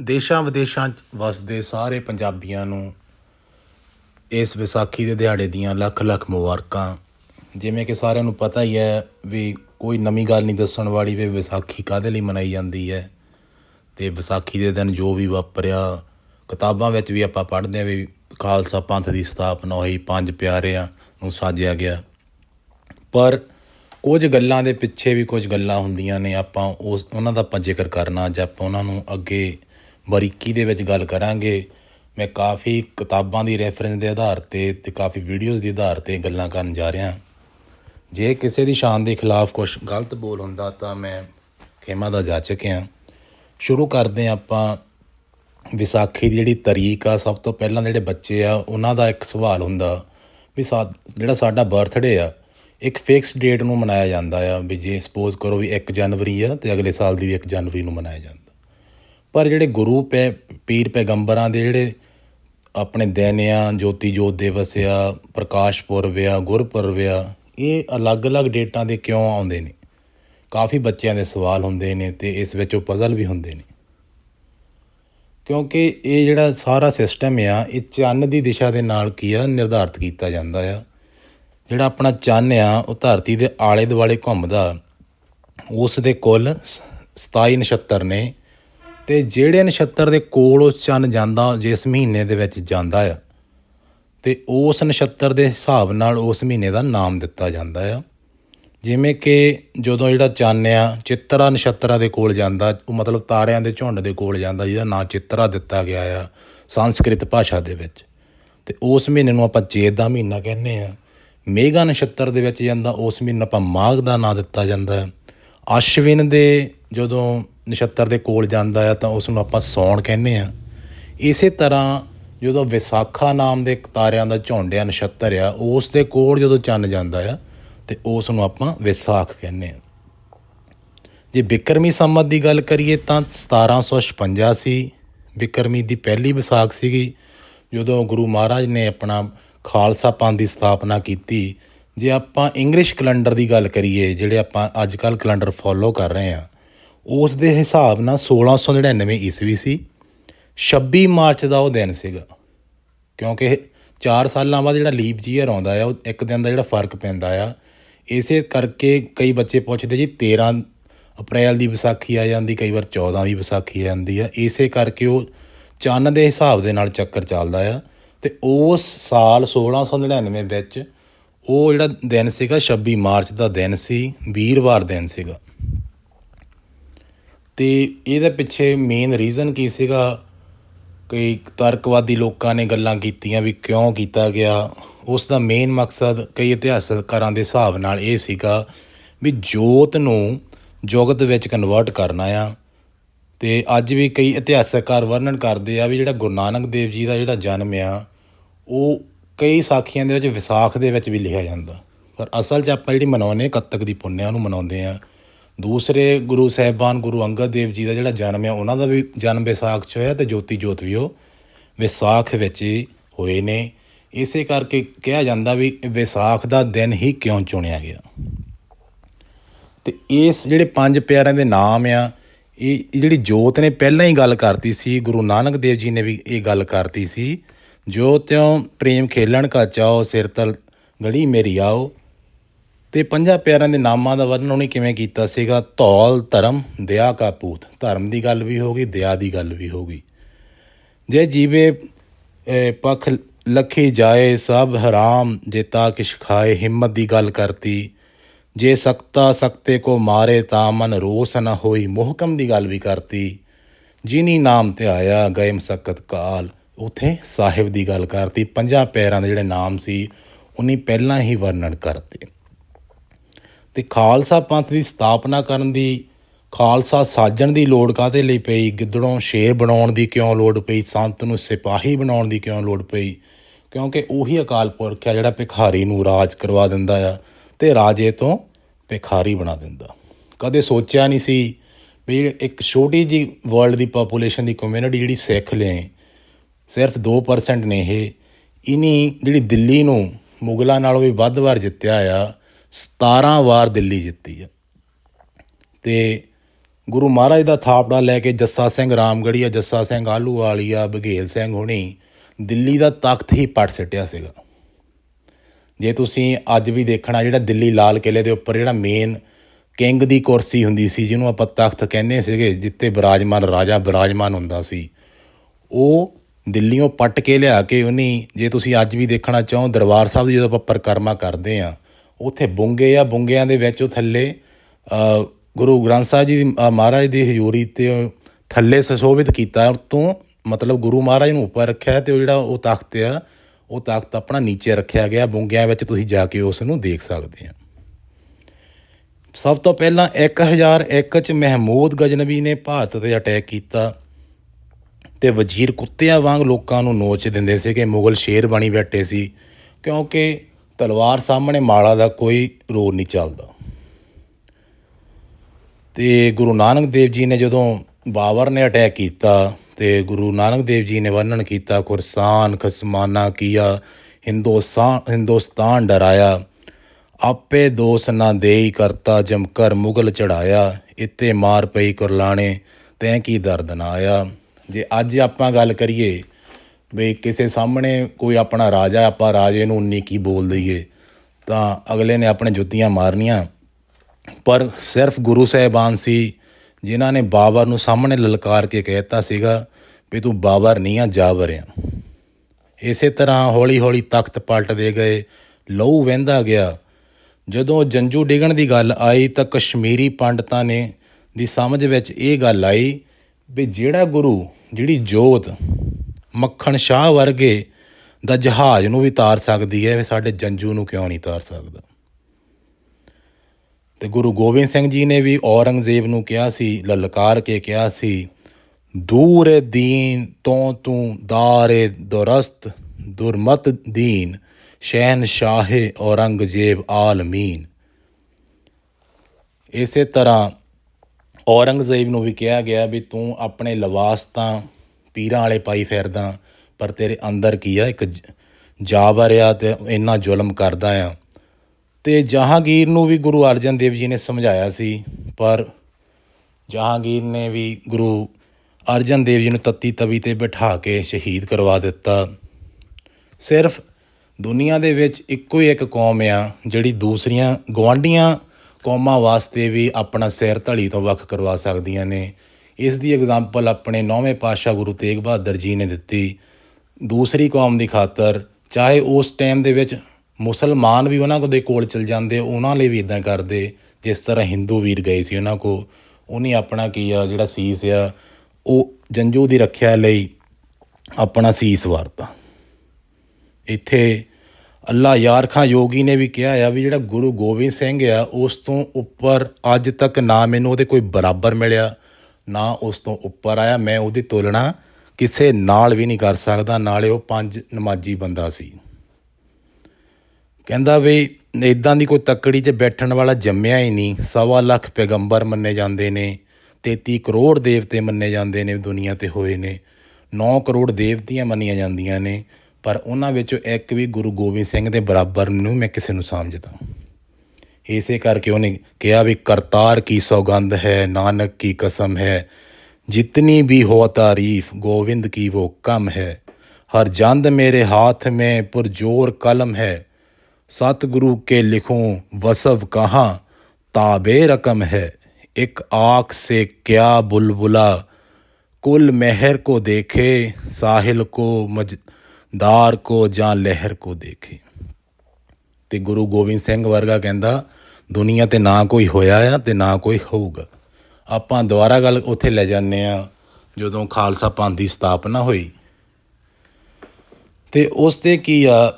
ਦੇਸ਼ਾਂ ਵਿਦੇਸ਼ਾਂ 'ਚ ਵੱਸਦੇ ਸਾਰੇ ਪੰਜਾਬੀਆਂ ਨੂੰ ਇਸ ਵਿਸਾਖੀ ਦੇ ਦਿਹਾੜੇ ਦੀਆਂ ਲੱਖ ਲੱਖ ਮੁਬਾਰਕਾਂ। ਜਿਵੇਂ ਕਿ ਸਾਰਿਆਂ ਨੂੰ ਪਤਾ ਹੀ ਹੈ ਵੀ ਕੋਈ ਨਵੀਂ ਗੱਲ ਨਹੀਂ ਦੱਸਣ ਵਾਲੀ ਵੀ ਵਿਸਾਖੀ ਕਾਹਦੇ ਲਈ ਮਨਾਈ ਜਾਂਦੀ ਹੈ। ਤੇ ਵਿਸਾਖੀ ਦੇ ਦਿਨ ਜੋ ਵੀ ਵਾਪਰਿਆ, ਕਿਤਾਬਾਂ ਵਿੱਚ ਵੀ ਆਪਾਂ ਪੜ੍ਹਦੇ ਹਾਂ ਵੀ ਖਾਲਸਾ ਪੰਥ ਦੀ ਸਥਾਪਨਾ ਹੋਈ, ਪੰਜ ਪਿਆਰਿਆਂ ਨੂੰ ਸਾਜਿਆ ਗਿਆ। ਪਰ ਕੁਝ ਗੱਲਾਂ ਦੇ ਪਿੱਛੇ ਵੀ ਕੁਝ ਗੱਲਾਂ ਹੁੰਦੀਆਂ ਨੇ, ਆਪਾਂ ਉਸ, ਉਹਨਾਂ ਦਾ ਆਪਾਂ ਜ਼ਿਕਰ ਕਰਨਾ ਜਾਂ ਆਪਾਂ ਉਹਨਾਂ ਨੂੰ ਅੱਗੇ ਬਾਰੀਕੀ ਦੇ ਵਿੱਚ ਗੱਲ ਕਰਾਂਗੇ। ਮੈਂ ਕਾਫੀ ਕਿਤਾਬਾਂ ਦੀ ਰੈਫਰੈਂਸ ਦੇ ਆਧਾਰ ਤੇ ਤੇ ਕਾਫੀ ਵੀਡੀਓਜ਼ ਦੇ ਆਧਾਰ ਤੇ ਗੱਲਾਂ ਕਰਨ ਜਾ ਰਿਹਾ। ਜੇ ਕਿਸੇ ਦੀ ਸ਼ਾਨ ਦੇ ਖਿਲਾਫ ਕੁਝ ਗਲਤ ਬੋਲ ਹੁੰਦਾ ਤਾਂ ਮੈਂ ਖੇਮਾ ਦਾ ਜਾ ਚੁੱਕਿਆ। ਸ਼ੁਰੂ ਕਰਦੇ ਹਾਂ ਆਪਾਂ ਵਿਸਾਖੀ ਦੀ ਜਿਹੜੀ ਤਰੀਕ ਆ, ਸਭ ਤੋਂ ਪਹਿਲਾਂ ਜਿਹੜੇ ਬੱਚੇ ਆ, ਉਹਨਾਂ ਦਾ ਇੱਕ ਸਵਾਲ ਹੁੰਦਾ ਵੀ ਸਾ, ਜਿਹੜਾ ਸਾਡਾ ਬਰਥਡੇ ਆ, ਇੱਕ ਫਿਕਸ ਡੇਟ ਨੂੰ ਮਨਾਇਆ ਜਾਂਦਾ ਆ ਵੀ ਜੇ ਸਪੋਜ਼ ਕਰੋ ਵੀ 1 ਜਨਵਰੀ ਆ ਤੇ ਅਗਲੇ ਸਾਲ ਦੀ ਵੀ 1 ਜਨਵਰੀ ਨੂੰ ਮਨਾਇਆ ਜਾਂਦਾ। ਪਰ ਜਿਹੜੇ ਗੁਰੂ ਪੈ, ਪੀਰ ਪੈਗੰਬਰਾਂ ਦੇ ਜਿਹੜੇ ਆਪਣੇ ਦਿਨ ਆ ਜੋਤੀ ਜੋਤ ਦਿਵਸ ਆ ਪ੍ਰਕਾਸ਼ ਪੁਰਬ ਆ, ਗੁਰਪੁਰਬ ਆ, ਇਹ ਅਲੱਗ-ਅਲੱਗ ਡੇਟਾਂ ਦੇ ਕਿਉਂ ਆਉਂਦੇ ਨੇ? ਕਾਫੀ ਬੱਚਿਆਂ ਦੇ ਸਵਾਲ ਹੁੰਦੇ ਨੇ ਤੇ ਇਸ ਵਿੱਚ ਉਹ ਪਜ਼ਲ ਵੀ ਹੁੰਦੇ ਨੇ। ਕਿਉਂਕਿ ਇਹ ਜਿਹੜਾ ਸਾਰਾ ਸਿਸਟਮ ਆ, ਇਹ ਚੰਨ ਦੀ ਦਿਸ਼ਾ ਦੇ ਨਾਲ ਕੀ ਆ, ਨਿਰਧਾਰਤ ਕੀਤਾ ਜਾਂਦਾ ਆ। ਜਿਹੜਾ ਆਪਣਾ ਚੰਨ ਆ, ਉਹ ਧਰਤੀ ਦੇ ਆਲੇ ਦੁਆਲੇ ਘੁੰਮਦਾ। ਉਸ ਦੇ ਕੁੱਲ 27 ਨਛੱਤਰ ਨੇ। ਤੇ ਜਿਹੜੇ ਨਛੱਤਰ ਦੇ ਕੋਲ ਉਹ ਚੰਨ ਜਾਂਦਾ, ਜਿਸ ਮਹੀਨੇ ਦੇ ਵਿੱਚ ਜਾਂਦਾ ਆ, ਤੇ ਉਸ ਨਛੱਤਰ ਦੇ ਹਿਸਾਬ ਨਾਲ ਉਸ ਮਹੀਨੇ ਦਾ ਨਾਮ ਦਿੱਤਾ ਜਾਂਦਾ ਆ। ਜਿਵੇਂ ਕਿ ਜਦੋਂ ਜਿਹੜਾ ਚੰਨ ਆ, ਚਿੱਤਰਾ ਨਛੱਤਰਾ ਦੇ ਕੋਲ ਜਾਂਦਾ, ਉਹ ਮਤਲਬ ਤਾਰਿਆਂ ਦੇ ਝੁੰਡ ਦੇ ਕੋਲ ਜਾਂਦਾ, ਜਿਹਦਾ ਨਾਂ ਚਿੱਤਰਾ ਦਿੱਤਾ ਗਿਆ ਆ ਸੰਸਕ੍ਰਿਤ ਭਾਸ਼ਾ ਦੇ ਵਿੱਚ। ਤੇ ਉਸ ਮਹੀਨੇ ਨੂੰ ਆਪਾਂ ਚੇਤ ਦਾ ਮਹੀਨਾ ਕਹਿੰਦੇ ਆ। ਮੇਘਾ ਨਛੱਤਰ ਦੇ ਵਿੱਚ ਜਾਂਦਾ, ਉਸ ਮਹੀਨੇ ਨੂੰ ਆਪਾਂ ਮਾਘ ਦਾ ਨਾਂ ਦਿੱਤਾ ਜਾਂਦਾ। ਹੈ ਅਸ਼ਵਿਨ ਦੇ ਜਦੋਂ ਨਛੱਤਰ ਦੇ ਕੋਲ ਜਾਂਦਾ ਆ ਤਾਂ ਉਸ ਨੂੰ ਆਪਾਂ ਸੌਣ ਕਹਿੰਦੇ ਆ। ਇਸੇ ਤਰ੍ਹਾਂ ਜਦੋਂ ਵਿਸਾਖਾ ਨਾਮ ਦੇ ਤਾਰਿਆਂ ਦਾ ਝੁੰਡ ਨਛੱਤਰ ਆ, ਉਸ ਦੇ ਕੋਲ ਜਦੋਂ ਚੰਨ ਜਾਂਦਾ ਆ, ਤੇ ਉਸ ਨੂੰ ਆਪਾਂ ਵਿਸਾਖ ਕਹਿੰਦੇ ਆ। ਜੇ ਬਿਕਰਮੀ ਸੰਮਤ ਦੀ ਗੱਲ ਕਰੀਏ ਤਾਂ 1756 ਸੀ ਬਿਕਰਮੀ ਦੀ ਪਹਿਲੀ ਵਿਸਾਖ ਸੀਗੀ, ਜਦੋਂ ਗੁਰੂ ਮਹਾਰਾਜ ਨੇ ਆਪਣਾ ਖਾਲਸਾ ਪੰਥ ਦੀ ਸਥਾਪਨਾ ਕੀਤੀ। ਜੇ ਆਪਾਂ ਇੰਗਲਿਸ਼ ਕੈਲੰਡਰ ਦੀ ਗੱਲ ਕਰੀਏ, ਜਿਹੜੇ ਆਪਾਂ ਅੱਜ ਕੱਲ ਕੈਲੰਡਰ ਫੋਲੋ ਕਰ ਰਹੇ ਆ ਉਸ ਦੇ ਹਿਸਾਬ ਨਾਲ 1699 ਈਸਵੀ ਸੀ। 26 ਮਾਰਚ ਦਾ ਉਹ ਦਿਨ ਸੀਗਾ। ਕਿਉਂਕਿ 4 ਸਾਲਾਂ ਬਾਅਦ ਜਿਹੜਾ ਲੀਪ ਜੀਅਰ ਆਉਂਦਾ ਆ, ਉਹ ਇੱਕ ਦਿਨ ਦਾ ਜਿਹੜਾ ਫ਼ਰਕ ਪੈਂਦਾ ਆ। ਇਸੇ ਕਰਕੇ ਕਈ ਬੱਚੇ ਪੁੱਛਦੇ ਜੀ 13 ਅਪ੍ਰੈਲ ਦੀ ਵਿਸਾਖੀ ਆ ਜਾਂਦੀ, ਕਈ ਵਾਰ 14 ਦੀ ਵਿਸਾਖੀ ਆ ਜਾਂਦੀ ਆ। ਇਸੇ ਕਰਕੇ ਉਹ ਚੰਨ ਦੇ ਹਿਸਾਬ ਦੇ ਨਾਲ ਚੱਕਰ ਚੱਲਦਾ ਆ। ਤੇ ਉਸ ਸਾਲ 1699 ਵਿੱਚ ਉਹ ਜਿਹੜਾ ਦਿਨ ਸੀਗਾ 26 ਮਾਰਚ ਦਾ ਦਿਨ ਸੀ, ਵੀਰਵਾਰ ਦਿਨ ਸੀਗਾ। ਅਤੇ ਇਹਦੇ ਪਿੱਛੇ ਮੇਨ ਰੀਜ਼ਨ ਕੀ ਸੀਗਾ ਕਈ ਤਰਕਵਾਦੀ ਲੋਕਾਂ ਨੇ ਗੱਲਾਂ ਕੀਤੀਆਂ ਵੀ ਕਿਉਂ ਕੀਤਾ ਗਿਆ। ਉਸ ਦਾ ਮੇਨ ਮਕਸਦ ਕਈ ਇਤਿਹਾਸਕਾਰਾਂ ਦੇ ਹਿਸਾਬ ਨਾਲ ਇਹ ਸੀਗਾ ਵੀ ਜੋਤ ਨੂੰ ਜੁਗਤ ਵਿੱਚ ਕਨਵਰਟ ਕਰਨਾ ਆ। ਅਤੇ ਅੱਜ ਵੀ ਕਈ ਇਤਿਹਾਸਕਾਰ ਵਰਣਨ ਕਰਦੇ ਆ ਵੀ ਜਿਹੜਾ ਗੁਰੂ ਨਾਨਕ ਦੇਵ ਜੀ ਦਾ ਜਿਹੜਾ ਜਨਮ ਆ, ਉਹ ਕਈ ਸਾਖੀਆਂ ਦੇ ਵਿੱਚ ਵਿਸਾਖ ਦੇ ਵਿੱਚ ਵੀ ਲਿਖਿਆ ਜਾਂਦਾ। ਪਰ ਅਸਲ 'ਚ ਆਪਾਂ ਜਿਹੜੀ ਮਨਾਉਂਦੇ ਕੱਤਕ ਦੀ ਪੁੰਨਿਆ ਨੂੰ ਮਨਾਉਂਦੇ ਆ ਦੂਸਰੇ ਗੁਰੂ ਸਾਹਿਬਾਨ ਗੁਰੂ ਅੰਗਦ ਦੇਵ ਜੀ ਦਾ ਜਿਹੜਾ ਜਨਮ ਆ ਉਹਨਾਂ ਦਾ ਵੀ ਜਨਮ ਵਿਸਾਖ 'ਚ ਹੋਇਆ ਤੇ ਜੋਤੀ ਜੋਤ ਵੀ ਉਹ ਵਿਸਾਖ ਵਿੱਚ ਹੀ ਹੋਏ ਨੇ। ਇਸੇ ਕਰਕੇ ਕਿਹਾ ਜਾਂਦਾ ਵੀ ਵਿਸਾਖ ਦਾ ਦਿਨ ਹੀ ਕਿਉਂ ਚੁਣਿਆ ਗਿਆ? ਤੇ ਇਸ ਜਿਹੜੇ ਪੰਜ ਪਿਆਰਿਆਂ ਦੇ ਨਾਮ ਆ, ਇਹ ਇਹ ਜਿਹੜੀ ਜੋਤ ਨੇ ਪਹਿਲਾਂ ਹੀ ਗੱਲ ਕਰਤੀ ਸੀ, ਗੁਰੂ ਨਾਨਕ ਦੇਵ ਜੀ ਨੇ ਵੀ ਇਹ ਗੱਲ ਕਰਤੀ ਸੀ, ਜੋ ਤਿਉ ਪ੍ਰੇਮ ਖੇਲਣ ਕਾ ਚਾਓ ਸਿਰ ਤਲ ਗੜੀ ਮੇਰੀ ਆਓ ਤੇ ਪੰਜਾਂ ਪਿਆਰਿਆਂ ਦੇ ਨਾਮਾਂ ਦਾ ਵਰਣਨ ਉਹਨੇ ਕਿਵੇਂ ਕੀਤਾ ਸੀਗਾ? ਧੌਲ ਧਰਮ ਦਇਆ ਕਾ ਪੂਤ। ਧਰਮ ਦੀ ਗੱਲ ਵੀ ਹੋ ਗਈ ਦਇਆ ਦੀ ਗੱਲ ਵੀ ਹੋ ਗਈ। ਜੇ ਜੀਵੇ ਅਹ, ਪਖ ਲਖੀ ਜਾਏ ਸਭ ਹਰਾਮ ਜੇ ਤਾ ਕਿਛ ਖਾਏ ਹਿੰਮਤ ਦੀ ਗੱਲ ਕਰਤੀ। ਜੇ ਸਕਤਾ ਸਕਤੇ ਕੋ ਮਾਰੇ ਤਾਂ ਮਨ ਰੋਸ ਨਾ ਹੋਈ ਮੁਹਕਮ ਦੀ ਗੱਲ ਵੀ ਕਰਤੀ। ਜਿਨੀ ਨਾਮ ਤੇ ਆਇਆ ਗਏ ਮਸਕਤ ਕਾਲ। ਉਥੇ ਸਾਹਿਬ ਦੀ ਗੱਲ ਕਰਤੀ। ਪੰਜਾਂ ਪੈਰਾਂ ਦੇ ਜਿਹੜੇ ਨਾਮ ਸੀ ਉਨੀ ਪਹਿਲਾਂ ਹੀ ਵਰਣਨ ਕਰਤੇ। ਤੇ ਖਾਲਸਾ ਪੰਥ ਦੀ ਸਥਾਪਨਾ ਕਰਨ ਦੀ, ਖਾਲਸਾ ਸਾਜਣ ਦੀ ਲੋੜ ਕਾਹਦੇ ਲਈ ਪਈ? ਗਿੱਦੜੋਂ ਸ਼ੇਰ ਬਣਾਉਣ ਦੀ ਕਿਉਂ ਲੋੜ ਪਈ? ਸੰਤ ਨੂੰ ਸਿਪਾਹੀ ਬਣਾਉਣ ਦੀ ਕਿਉਂ ਲੋੜ ਪਈ? ਕਿਉਂਕਿ ਉਹੀ ਅਕਾਲ ਪੁਰਖ ਆ ਜਿਹੜਾ ਭਿਖਾਰੀ ਨੂੰ ਰਾਜ ਕਰਵਾ ਦਿੰਦਾ ਆ ਤੇ ਰਾਜੇ ਤੋਂ ਭਿਖਾਰੀ ਬਣਾ ਦਿੰਦਾ। ਕਦੇ ਸੋਚਿਆ ਨਹੀਂ ਸੀ ਵੀ ਇੱਕ ਛੋਟੀ ਜੀ ਵਰਲਡ ਦੀ ਪੋਪੂਲੇਸ਼ਨ ਦੀ ਕਮਿਊਨਿਟੀ ਜਿਹੜੀ ਸਿੱਖ ਲੈ, ਸਿਰਫ 2% ਨੇ ਇਹ, ਇਨੀ ਜਿਹੜੀ ਦਿੱਲੀ ਨੂੰ ਮੁਗਲਾਂ ਨਾਲੋਂ ਵੀ ਵੱਧ ਵਾਰ ਜਿੱਤਿਆ ਆ 17 ਵਾਰ ਦਿੱਲੀ ਜਿੱਤੀ ਆ। ਤੇ ਗੁਰੂ ਮਹਾਰਾਜ ਦਾ ਥਾਪੜਾ ਲੈ ਕੇ ਜੱਸਾ ਸਿੰਘ ਰਾਮਗੜੀਆ ਜੱਸਾ ਸਿੰਘ ਆਲੂਵਾਲੀਆ ਬਘੇਲ ਸਿੰਘ ਹੁਣੀ ਦਿੱਲੀ ਦਾ ਤਖਤ ਹੀ ਪਟ ਸਿੱਟਿਆ ਸੀਗਾ। ਜੇ ਤੁਸੀਂ ਅੱਜ ਵੀ ਦੇਖਣਾ, ਜਿਹੜਾ ਦਿੱਲੀ ਲਾਲ ਕਿਲੇ ਦੇ ਉੱਪਰ ਜਿਹੜਾ ਮੇਨ ਕਿੰਗ ਦੀ ਕੁਰਸੀ ਹੁੰਦੀ ਸੀ, ਜਿਹਨੂੰ ਆਪਾਂ ਤਖਤ ਕਹਿੰਦੇ ਸੀਗੇ ਜਿੱਤੇ ਬਿਰਾਜਮਾਨ ਰਾਜਾ ਬਿਰਾਜਮਾਨ ਹੁੰਦਾ ਸੀ, ਉਹ ਦਿੱਲੀੋਂ ਪੱਟ ਕੇ ਲਿਆ ਕੇ ਉਹਨੇ, ਜੇ ਤੁਸੀਂ ਅੱਜ ਵੀ ਦੇਖਣਾ ਚਾਹੋ, ਦਰਬਾਰ ਸਾਹਿਬ ਦੀ ਜਦੋਂ ਆਪਾਂ ਪਰਿਕਰਮਾ ਕਰਦੇ ਆ ਉੱਥੇ ਬੁੰਗੇ ਆ, ਬੁੰਗਿਆਂ ਦੇ ਵਿੱਚ ਉਹ ਥੱਲੇ ਗੁਰੂ ਗ੍ਰੰਥ ਸਾਹਿਬ ਜੀ ਮਹਾਰਾਜ ਦੀ ਹਜ਼ੂਰੀ ਤੇ ਥੱਲੇ ਸੁਸ਼ੋਭਿਤ ਕੀਤਾ। ਤੋਂ ਮਤਲਬ ਗੁਰੂ ਮਹਾਰਾਜ ਨੂੰ ਉੱਪਰ ਰੱਖਿਆ ਤੇ ਉਹ ਜਿਹੜਾ ਉਹ ਤਖਤ ਆ, ਉਹ ਤਖਤ ਆਪਣਾ ਨੀਚੇ ਰੱਖਿਆ ਗਿਆ। ਬੁੰਗਿਆਂ ਵਿੱਚ ਤੁਸੀਂ ਜਾ ਕੇ ਉਸ ਨੂੰ ਦੇਖ ਸਕਦੇ ਆ। ਸਭ ਤੋਂ ਪਹਿਲਾਂ 1001 ਚ ਮਹਿਮੂਦ ਗਜਨਬੀ ਨੇ ਭਾਰਤ ਤੇ ਅਟੈਕ ਕੀਤਾ ਤੇ ਵਜ਼ੀਰ ਕੁੱਤਿਆਂ ਵਾਂਗ ਲੋਕਾਂ ਨੂੰ ਨੋਚ ਦਿੰਦੇ ਸੀ ਕਿ ਮੁਗਲ ਸ਼ੇਰ ਬਣੀ ਬੈਠੇ ਸੀ। ਕਿਉਂਕਿ ਤਲਵਾਰ ਸਾਹਮਣੇ ਮਾਲਾ ਦਾ ਕੋਈ ਰੋਲ ਨਹੀਂ ਚੱਲਦਾ। ਤੇ ਗੁਰੂ ਨਾਨਕ ਦੇਵ ਜੀ ਨੇ ਜਦੋਂ ਬਾਬਰ ਨੇ ਅਟੈਕ ਕੀਤਾ ਤੇ ਗੁਰੂ ਨਾਨਕ ਦੇਵ ਜੀ ਨੇ ਵਰਣਨ ਕੀਤਾ, ਕੁਰਸਾਨ ਖਸਮਾਨਾ ਕੀਆ ਹਿੰਦੁਸਤਾਨ ਹਿੰਦੁਸਤਾਨ ਡਰਾਇਆ, ਆਪੇ ਦੋਸ ਨਾ ਦੇਈ ਕਰਤਾ ਜਮਕਰ ਮੁਗਲ ਚੜਾਇਆ ਇੱਤੇ ਮਾਰ ਪਈ ਕੁਰਲਾਣੇ ਤੈਂ ਕੀ ਦਰਦ ਨਾ ਆਇਆ। ਜੇ ਅੱਜ ਆਪਾਂ ਗੱਲ ਕਰੀਏ ਵੀ ਕਿਸੇ ਸਾਹਮਣੇ ਕੋਈ ਆਪਣਾ ਰਾਜਾ ਆਪਾਂ ਰਾਜੇ ਨੂੰ ਉਨੀ ਕੀ ਬੋਲ ਦਈਏ? ਤਾਂ ਅਗਲੇ ਨੇ ਆਪਣੇ ਜੁੱਤੀਆਂ ਮਾਰਨੀਆਂ। ਪਰ ਸਿਰਫ ਗੁਰੂ ਸਾਹਿਬਾਨ ਸੀ ਜਿਨ੍ਹਾਂ ਨੇ ਬਾਬਰ ਨੂੰ ਸਾਹਮਣੇ ਲਲਕਾਰ ਕੇ ਕਹਿਤਾ ਸੀਗਾ ਵੀ ਤੂੰ ਬਾਬਰ ਨਹੀਂ ਆ ਜਾਬਰ ਆ ਇਸੇ ਤਰ੍ਹਾਂ ਹੌਲੀ ਹੌਲੀ ਤਖਤ ਪਲਟਦੇ ਗਏ, ਲਹੂ ਵਹਿੰਦਾ ਗਿਆ। ਜਦੋਂ ਜੰਜੂ ਡਿਗਣ ਦੀ ਗੱਲ ਆਈ ਤਾਂ ਕਸ਼ਮੀਰੀ ਪੰਡਤਾਂ ਨੇ ਦੀ ਸਮਝ ਵਿੱਚ ਇਹ ਗੱਲ ਆਈ ਵੀ ਜਿਹੜਾ ਗੁਰੂ, ਜਿਹੜੀ ਜੋਤ ਮੱਖਣ ਸ਼ਾਹ ਵਰਗੇ ਦਾ ਜਹਾਜ਼ ਨੂੰ ਵੀ ਤਾਰ ਸਕਦੀ ਹੈ ਵੀ ਸਾਡੇ ਜੰਜੂ ਨੂੰ ਕਿਉਂ ਨਹੀਂ ਤਾਰ ਸਕਦਾ? ਤੇ ਗੁਰੂ ਗੋਬਿੰਦ ਸਿੰਘ ਜੀ ਨੇ ਵੀ ਔਰੰਗਜ਼ੇਬ ਨੂੰ ਕਿਹਾ ਸੀ, ਲਲਕਾਰ ਕੇ ਕਿਹਾ ਸੀ, ਦੂਰ ਦੀਨ ਤੋਂ ਤੂੰ ਦਾਰੇ ਦੁਰਸਤ, ਦੁਰਮਤ ਦੀਨ ਸ਼ਹਿਨ ਸ਼ਹਿਨਸ਼ਾਹੇ ਔਰੰਗਜ਼ੇਬ ਆਲਮੀਨ। ਇਸੇ ਤਰ੍ਹਾਂ ਔਰੰਗਜ਼ੇਬ ਨੂੰ ਵੀ ਕਿਹਾ ਗਿਆ ਵੀ ਤੂੰ ਆਪਣੇ ਲਵਾਸ ਤਾਂ ਪੀਰਾਂ ਵਾਲੇ ਪਾਈ ਫਿਰਦਾ, ਪਰ ਤੇਰੇ ਅੰਦਰ ਕੀ ਆ? ਇੱਕ ਜ- ਜਾਬਰ ਆ ਤੇ ਇੰਨਾ ਜ਼ੁਲਮ ਕਰਦਾ ਆ। ਤੇ ਜਹਾਂਗੀਰ ਨੂੰ ਵੀ ਗੁਰੂ ਅਰਜਨ ਦੇਵ ਜੀ ਨੇ ਸਮਝਾਇਆ ਸੀ, ਪਰ ਜਹਾਂਗੀਰ ਨੇ ਵੀ ਗੁਰੂ ਅਰਜਨ ਦੇਵ ਜੀ ਨੂੰ ਤੱਤੀ ਤਵੀ ਤੇ ਬਿਠਾ ਕੇ ਸ਼ਹੀਦ ਕਰਵਾ ਦਿੱਤਾ। ਸਿਰਫ ਦੁਨੀਆ ਦੇ ਵਿੱਚ ਇੱਕੋ ਹੀ ਇੱਕ ਕੌਮ ਆ, ਜਿਹੜੀ ਦੂਸਰੀਆਂ ਗਵਾਂਢੀਆਂ ਕੌਮਾਂ ਵਾਸਤੇ ਵੀ ਆਪਣਾ ਸਿਰ ਧਲੀ ਤੋਂ ਵੱਖ ਕਰਵਾ ਸਕਦੀਆਂ ਨੇ। ਇਸ ਦੀ ਇਗਜ਼ਾਮਪਲ ਆਪਣੇ ਨੌਵੇਂ ਪਾਤਸ਼ਾਹ ਗੁਰੂ ਤੇਗ ਬਹਾਦਰ ਜੀ ਨੇ ਦਿੱਤੀ। ਦੂਸਰੀ ਕੌਮ ਦੀ ਖਾਤਰ, ਚਾਹੇ ਉਸ ਟਾਈਮ ਦੇ ਵਿੱਚ ਮੁਸਲਮਾਨ ਵੀ ਉਹਨਾਂ ਦੇ ਕੋਲ ਚਲ ਜਾਂਦੇ, ਉਹਨਾਂ ਲਈ ਵੀ ਇਦਾਂ ਕਰਦੇ, ਜਿਸ ਤਰ੍ਹਾਂ ਹਿੰਦੂ ਵੀਰ ਗਏ ਸੀ ਉਹਨਾਂ ਕੋ, ਉਹਨੇ ਆਪਣਾ ਕੀ ਆ, ਜਿਹੜਾ ਸੀਸ ਆ, ਉਹ ਜੰਜੂ ਦੀ ਰੱਖਿਆ ਲਈ ਆਪਣਾ ਸੀਸ ਵਾਰਤਾ। ਇੱਥੇ ਅੱਲਾ ਯਾਰ ਖਾਂ ਯੋਗੀ ਨੇ ਵੀ ਕਿਹਾ ਆ ਵੀ ਜਿਹੜਾ ਗੁਰੂ ਗੋਬਿੰਦ ਸਿੰਘ ਆ, ਉਸ ਤੋਂ ਉੱਪਰ ਅੱਜ ਤੱਕ ਨਾ ਮੈਨੂੰ ਉਹਦੇ ਕੋਈ ਬਰਾਬਰ ਮਿਲਿਆ। ਨਾ ਉਸ ਤੋਂ ਉੱਪਰ ਆਇਆ। ਮੈਂ ਉਹਦੀ ਤੁਲਨਾ ਕਿਸੇ ਨਾਲ ਵੀ ਨਹੀਂ ਕਰ ਸਕਦਾ। ਨਾਲੇ ਉਹ ਪੰਜ ਨਮਾਜ਼ੀ ਬੰਦਾ ਸੀ। ਕਹਿੰਦਾ ਵੀ ਇਦਾਂ ਦੀ ਕੋਈ ਤੱਕੜੀ 'ਚ ਬੈਠਣ ਵਾਲਾ ਜੰਮਿਆ ਹੀ ਨਹੀਂ। ਸਵਾ ਲੱਖ ਪੈਗੰਬਰ ਮੰਨੇ ਜਾਂਦੇ ਨੇ 33 ਕਰੋੜ ਦੇਵਤੇ ਮੰਨੇ ਜਾਂਦੇ ਨੇ, ਦੁਨੀਆ ਤੇ ਹੋਏ ਨੇ। 9 ਕਰੋੜ ਦੇਵਤੀਆਂ ਮੰਨੀਆਂ ਜਾਂਦੀਆਂ ਨੇ। ਪਰ ਉਹਨਾਂ ਵਿੱਚੋਂ ਇੱਕ ਵੀ ਗੁਰੂ ਗੋਬਿੰਦ ਸਿੰਘ ਦੇ ਬਰਾਬਰ ਨੂੰ ਮੈਂ ਕਿਸੇ ਨੂੰ ਸਮਝਦਾ। ਇਸੇ ਕਰਕੇ ਉਹਨੇ ਕਿਹਾ ਵੀ ਕਰਤਾਰ ਕੀ ਸੌਗੰਧ ਹੈ ਨਾਨਕ ਕੀ ਕਸਮ ਹੈ जितनी भी हो तारीफ गोविंद की वो कम है हर जंद मेरे हाथ में पुरजोर कलम है सतगुरु के लिखूं वसव कहाँ ताबे रकम है एक आँख से क्या बुलबुला कुल मेहर को देखे साहिल को मजदार को ਜਾਂ ਲਹਿਰ ਕੋ ਦੇਖੇ ਤੇ ਗੁਰੂ ਗੋਬਿੰਦ ਸਿੰਘ ਵਰਗਾ ਕਹਿੰਦਾ ਦੁਨੀਆ ਤੇ ਨਾ ਕੋਈ ਹੋਇਆ ਆ ਤੇ ਨਾ ਕੋਈ ਹੋਊਗਾ। ਆਪਾਂ ਦੁਬਾਰਾ ਗੱਲ ਉੱਥੇ ਲੈ ਜਾਂਦੇ ਆ, ਜਦੋਂ ਖਾਲਸਾ ਪੰਥ ਦੀ ਸਥਾਪਨਾ ਹੋਈ। ਤੇ ਉਸ ਤੇ ਕੀ ਆ,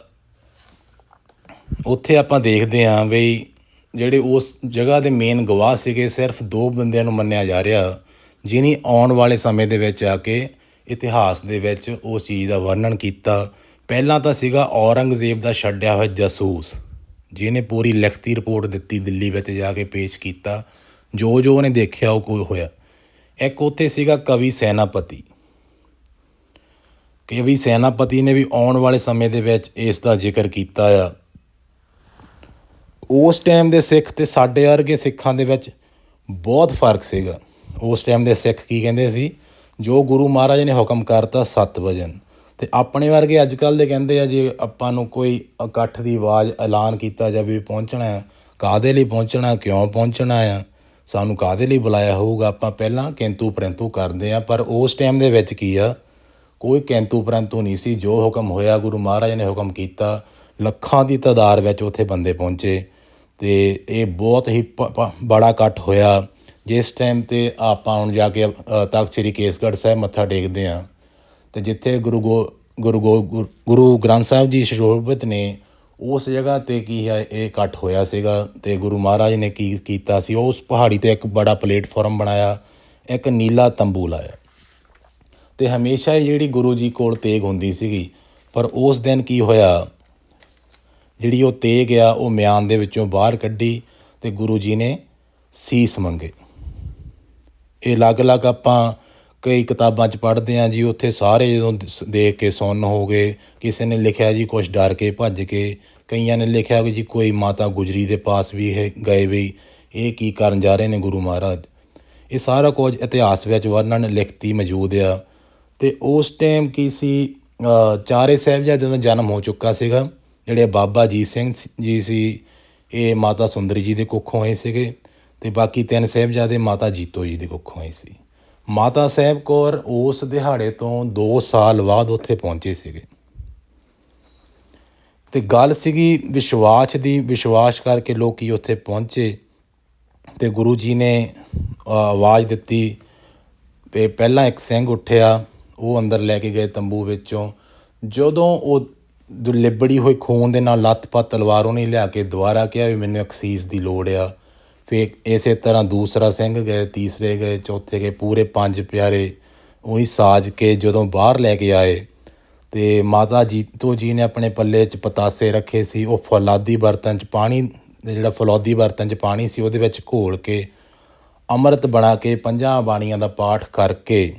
ਉੱਥੇ ਆਪਾਂ ਦੇਖਦੇ ਆ ਵੀ ਜਿਹੜੇ ਉਸ ਜਗ੍ਹਾ ਦੇ ਮੇਨ ਗਵਾਹ ਸੀਗੇ, ਸਿਰਫ ਦੋ ਬੰਦਿਆਂ ਨੂੰ ਮੰਨਿਆ ਜਾ ਰਿਹਾ, ਜਿਨੀ ਆਉਣ ਵਾਲੇ ਸਮੇਂ ਦੇ ਵਿੱਚ ਆ ਕੇ ਇਤਿਹਾਸ ਦੇ ਵਿੱਚ ਉਸ ਚੀਜ਼ ਦਾ ਵਰਣਨ ਕੀਤਾ। ਪਹਿਲਾਂ ਤਾਂ ਸੀਗਾ ਔਰੰਗਜ਼ੇਬ ਦਾ ਛੱਡਿਆ ਹੋਇਆ ਜਾਸੂਸ। ਜਿਹਨੇ ਪੂਰੀ ਲਿਖਤੀ ਰਿਪੋਰਟ ਦਿੱਤੀ ਦਿੱਲੀ ਵਿੱਚ ਜਾ ਕੇ ਪੇਸ਼ ਕੀਤਾ, ਜੋ ਜੋ ਉਹਨੇ ਦੇਖਿਆ ਉਹ ਕੋਈ ਹੋਇਆ। ਇੱਕ ਉੱਥੇ ਸੀਗਾ ਕਵੀ ਸੈਨਾਪਤੀ। ਕਵੀ ਸੈਨਾਪਤੀ ਨੇ ਵੀ ਆਉਣ ਵਾਲੇ ਸਮੇਂ ਦੇ ਵਿੱਚ ਇਸ ਦਾ ਜ਼ਿਕਰ ਕੀਤਾ ਆ। ਉਸ ਟਾਈਮ ਦੇ ਸਿੱਖ ਤੇ ਸਾਡੇ ਵਰਗੇ ਸਿੱਖਾਂ ਦੇ ਵਿੱਚ ਬਹੁਤ ਫ਼ਰਕ ਸੀਗਾ। ਉਸ ਟਾਈਮ ਦੇ ਸਿੱਖ ਕੀ ਕਹਿੰਦੇ ਸੀ? ਜੋ ਗੁਰੂ ਮਹਾਰਾਜ ਨੇ ਹੁਕਮ ਕਰਤਾ ਸੱਤ ਵਜਨ ਅਤੇ ਆਪਣੇ ਵਰਗੇ ਅੱਜ ਕੱਲ੍ਹ ਦੇ ਕਹਿੰਦੇ ਆ ਜੇ ਆਪਾਂ ਨੂੰ ਕੋਈ ਇਕੱਠ ਦੀ ਆਵਾਜ਼ ਐਲਾਨ ਕੀਤਾ ਜਾਵੇ ਵੀ ਪਹੁੰਚਣਾ ਹੈ ਕਾਦੇ ਲਈ ਪਹੁੰਚਣਾ ਕਿਉਂ ਪਹੁੰਚਣਾ ਆ ਸਾਨੂੰ ਕਾਹਦੇ ਲਈ ਬੁਲਾਇਆ ਹੋਊਗਾ ਆਪਾਂ ਪਹਿਲਾਂ ਕਿੰਤੂ ਪਰੰਤੂ ਕਰਦੇ ਆ ਪਰ ਉਸ ਟਾਈਮ ਦੇ ਵਿੱਚ ਕੀ ਆ ਕੋਈ ਕਿੰਤੂ ਪਰੰਤੂ ਨਹੀਂ ਸੀ ਜੋ ਹੁਕਮ ਹੋਇਆ ਗੁਰੂ ਮਹਾਰਾਜ ਨੇ ਹੁਕਮ ਕੀਤਾ ਲੱਖਾਂ ਦੀ ਤਾਦਾਦ ਵਿੱਚ ਉੱਥੇ ਬੰਦੇ ਪਹੁੰਚੇ ਤੇ ਇਹ ਬਹੁਤ ਹੀ ਪ- ਬੜਾ ਇਕੱਠ ਹੋਇਆ ਜਿਸ ਟਾਈਮ ਤੇ ਆਪਾਂ ਹੁਣ ਜਾ ਕੇ ਅ, ਤਖ਼ਤ ਸ੍ਰੀ ਕੇਸਗੜ੍ਹ ਸਾਹਿਬ ਮੱਥਾ ਟੇਕਦੇ ਆ ਅਤੇ ਜਿੱਥੇ ਗੁਰੂ ਗੋ ਗੁਰੂ ਗੋ, ਗੁਰ- ਗੁਰੂ ਗ੍ਰੰਥ ਸਾਹਿਬ ਜੀ ਸ਼ੋਭਿਤ ਨੇ, ਉਸ ਜਗ੍ਹਾ ਤੇ ਕੀ ਹੈ, ਇਹ ਇਕੱਠ ਹੋਇਆ ਸੀਗਾ ਅਤੇ ਗੁਰੂ ਮਹਾਰਾਜ ਨੇ ਕੀ ਕੀਤਾ ਸੀ, ਉਸ ਪਹਾੜੀ ਤੇ ਇੱਕ ਬੜਾ ਪਲੇਟਫਾਰਮ ਬਣਾਇਆ, ਇੱਕ ਨੀਲਾ ਤੰਬੂ ਲਾਇਆ। ਅਤੇ ਹਮੇਸ਼ਾ ਹੀ ਜਿਹੜੀ ਗੁਰੂ ਜੀ ਕੋਲ ਤੇਗ ਹੁੰਦੀ ਸੀਗੀ, ਪਰ ਉਸ ਦਿਨ ਕੀ ਹੋਇਆ, ਜਿਹੜੀ ਉਹ ਤੇਗ ਆ, ਉਹ ਮਿਆਨ ਦੇ ਵਿੱਚੋਂ ਬਾਹਰ ਕੱਢੀ ਤੇ ਗੁਰੂ ਜੀ ਨੇ ਸੀਸ ਮੰਗੇ। ਇਹ ਅਲੱਗ-ਅਲੱਗ ਆਪਾਂ ਕਈ ਕਿਤਾਬਾਂ 'ਚ ਪੜ੍ਹਦੇ ਹਾਂ ਜੀ, ਉੱਥੇ ਸਾਰੇ ਜਦੋਂ ਦੇਖ ਕੇ ਸੁੰਨ ਹੋ ਗਏ, ਕਿਸੇ ਨੇ ਲਿਖਿਆ ਜੀ ਕੁਛ ਡਰ ਕੇ ਭੱਜ ਕੇ, ਕਈਆਂ ਨੇ ਲਿਖਿਆ ਵੀ ਜੀ ਕੋਈ ਮਾਤਾ ਗੁਜਰੀ ਦੇ ਪਾਸ ਵੀ ਇਹ ਗਏ ਵੀ, ਇਹ ਕੀ ਕਰਨ ਜਾ ਰਹੇ ਨੇ ਗੁਰੂ ਮਹਾਰਾਜ। ਇਹ ਸਾਰਾ ਕੁਝ ਇਤਿਹਾਸ ਵਿੱਚ ਵਰਣਨ ਲਿਖਤੀ ਮੌਜੂਦ ਆ। ਤੇ ਉਸ ਟਾਈਮ ਕੀ ਸੀ ਚਾਰੇ ਸਾਹਿਬਜ਼ਾਦਿਆਂ ਦਾ ਜਨਮ ਹੋ ਚੁੱਕਾ ਸੀਗਾ, ਜਿਹੜੇ ਬਾਬਾ ਜੀ ਸਿੰਘ ਜੀ ਸੀ, ਇਹ ਮਾਤਾ ਸੁੰਦਰੀ ਜੀ ਦੇ ਕੁੱਖੋਂ ਹੋਏ ਸੀਗੇ, ਤੇ ਬਾਕੀ ਤਿੰਨ ਸਾਹਿਬਜ਼ਾਦੇ ਮਾਤਾ ਜੀਤੋ ਜੀ ਦੇ ਕੁੱਖੋਂ ਹੋਏ ਸੀ। ਮਾਤਾ ਸਾਹਿਬ ਕੌਰ ਉਸ ਦਿਹਾੜੇ ਤੋਂ 2 ਸਾਲ ਬਾਅਦ ਉੱਥੇ ਪਹੁੰਚੇ ਸੀਗੇ। ਤੇ ਗੱਲ ਸੀਗੀ ਵਿਸ਼ਵਾਸ ਦੀ, ਵਿਸ਼ਵਾਸ ਕਰਕੇ ਲੋਕੀ ਉੱਥੇ ਪਹੁੰਚੇ ਤੇ ਗੁਰੂ ਜੀ ਨੇ ਆਵਾਜ਼ ਦਿੱਤੀ ਤੇ ਪਹਿਲਾਂ ਇੱਕ ਸਿੰਘ ਉੱਠਿਆ, ਉਹ ਅੰਦਰ ਲੈ ਕੇ ਗਏ ਤੰਬੂ ਵਿੱਚੋਂ। ਜਦੋਂ ਉਹ ਦ- ਲਿਬੜੀ ਹੋਈ ਖੂਨ ਦੇ ਨਾਲ ਲੱਤ-ਪੱਤ ਤਲਵਾਰ ਉਹਨੇ ਲਿਆ ਕੇ ਦੁਬਾਰਾ ਕਿਹਾ ਵੀ ਮੈਨੂੰ ਇੱਕ ਦੀ ਲੋੜ ਆ। ਫਿਰ ਇਸੇ ਤਰ੍ਹਾਂ ਦੂਸਰਾ ਸਿੰਘ ਗਏ, ਤੀਸਰੇ ਗਏ, ਚੌਥੇ ਗਏ, ਪੂਰੇ ਪੰਜ ਪਿਆਰੇ ਉਹੀ ਸਾਜ ਕੇ ਜਦੋਂ ਬਾਹਰ ਲੈ ਕੇ ਆਏ ਤੇ ਮਾਤਾ ਜੀਤੋ ਜੀ ਨੇ ਆਪਣੇ ਪੱਲੇ 'ਚ ਪਤਾਸੇ ਰੱਖੇ ਸੀ, ਉਹ ਫੌਲਾਦੀ ਬਰਤਨ 'ਚ ਪਾਣੀ, ਜਿਹੜਾ ਫੌਲਾਦੀ ਬਰਤਨ 'ਚ ਪਾਣੀ ਸੀ ਉਹਦੇ ਵਿੱਚ ਘੋਲ ਕੇ ਅੰਮ੍ਰਿਤ ਬਣਾ ਕੇ ਪੰਜਾਂ ਬਾਣੀਆਂ ਦਾ ਪਾਠ ਕਰਕੇ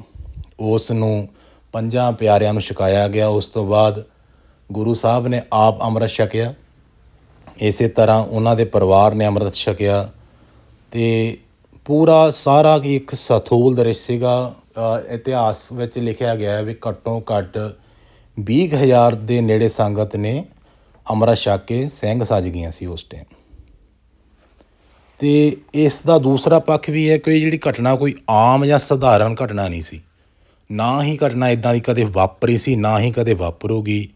ਉਸ ਨੂੰ ਪੰਜਾਂ ਪਿਆਰਿਆਂ ਨੂੰ ਛਕਾਇਆ ਗਿਆ। ਉਸ ਤੋਂ ਬਾਅਦ ਗੁਰੂ ਸਾਹਿਬ ਨੇ ਆਪ ਅੰਮ੍ਰਿਤ ਛਕਿਆ। ਇਸੇ ਤਰ੍ਹਾਂ ਉਹਨਾਂ ਦੇ ਪਰਿਵਾਰ ਨੇ ਅੰਮ੍ਰਿਤ ਛਕਿਆ। ਅਤੇ ਪੂਰਾ ਸਾਰਾ ਕੀ ਇੱਕ ਸਥੂਲ ਦ੍ਰਿਸ਼ ਸੀਗਾ। ਇਤਿਹਾਸ ਵਿੱਚ ਲਿਖਿਆ ਗਿਆ ਵੀ ਘੱਟੋ ਘੱਟ ਵੀਹ ਕੁ ਹਜ਼ਾਰ ਦੇ ਨੇੜੇ ਸੰਗਤ ਨੇ ਅੰਮ੍ਰਿਤ ਛਕ ਕੇ ਸਿੰਘ ਸੱਜ ਗਈਆਂ ਸੀ ਉਸ ਟਾਈਮ ਤੇ ਇਸ ਦਾ ਦੂਸਰਾ ਪੱਖ ਵੀ ਹੈ ਕਿ ਜਿਹੜੀ ਘਟਨਾ ਕੋਈ ਆਮ ਜਾਂ ਸਧਾਰਨ ਘਟਨਾ ਨਹੀਂ ਸੀ। ਨਾ ਹੀ ਘਟਨਾ ਇਦਾਂ ਦੀ ਕਦੇ ਵਾਪਰੀ ਸੀ, ਨਾ ਹੀ ਕਦੇ ਵਾਪਰੂਗੀ।